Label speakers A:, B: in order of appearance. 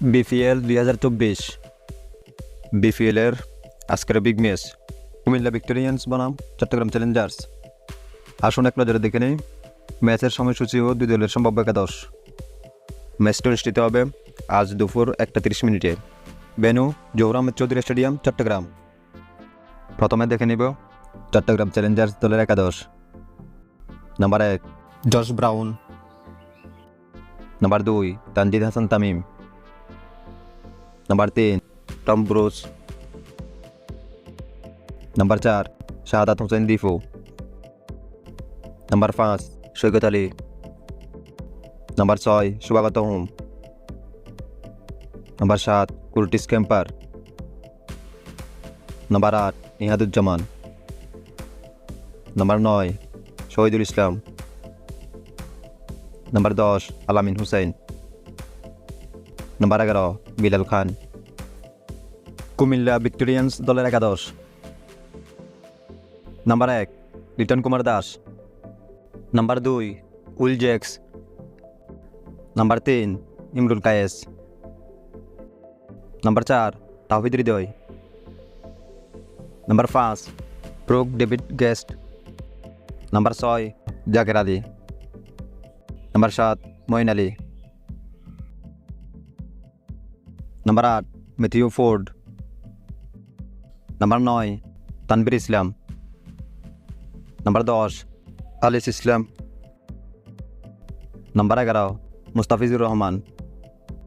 A: BPL দুই হাজার চব্বিশ। বিপিএলের আজকের বিগ ম্যাচ কুমিল্লা ভিক্টোরিয়ান্স বনাম চট্টগ্রাম চ্যালেঞ্জার্স আসুন এক নজরে দেখে নেই ম্যাচের সময়সূচি ও দুই দলের সম্ভাব্য একাদশ। ম্যাচটি অনুষ্ঠিত হবে আজ দুপুর একটা তিরিশ মিনিটে। বেনু জহুর চৌধুরী স্টেডিয়াম, চট্টগ্রাম। প্রথমে দেখে নিব চট্টগ্রাম চ্যালেঞ্জার্স দলের একাদশ। নাম্বার এক, জশ ব্রাউন। নাম্বার দুই, তানজিদ হাসান তামিম। নাম্বার তিন টম ব্রুস নাম্বার চার শাহাদাত হোসেন দিফু নাম্বার পাঁচ সৈকত আলী নাম্বার ছয় সুবাগত হোম নাম্বার সাত কুর্টিস ক্যাম্পার নাম্বার আট নিহাদুজ্জামান নাম্বার নয় শহীদুল ইসলাম নাম্বার দশ আলামিন হুসাইন নাম্বার এগারো বিলাল খান। কুমিল্লা ভিক্টোরিয়ান্স দলের একাদশ। নাম্বার এক, লিটন কুমার দাস। নাম্বার দুই, উইল জ্যাক্স নাম্বার তিন, ইমরুল কায়েস। নাম্বার চার, তাহিদ হৃদয়। নাম্বার পাঁচ প্রোক ডেভিড গেস্ট। নাম্বার ছয়, জাকের আলী। নাম্বার সাত মঈন আলী। নাম্বার আট মেথিউ ফোর্ড নাম্বার নয় তানবির ইসলাম নাম্বার দশ আলিস ইসলাম নাম্বার এগারো মুস্তাফিজুর রহমান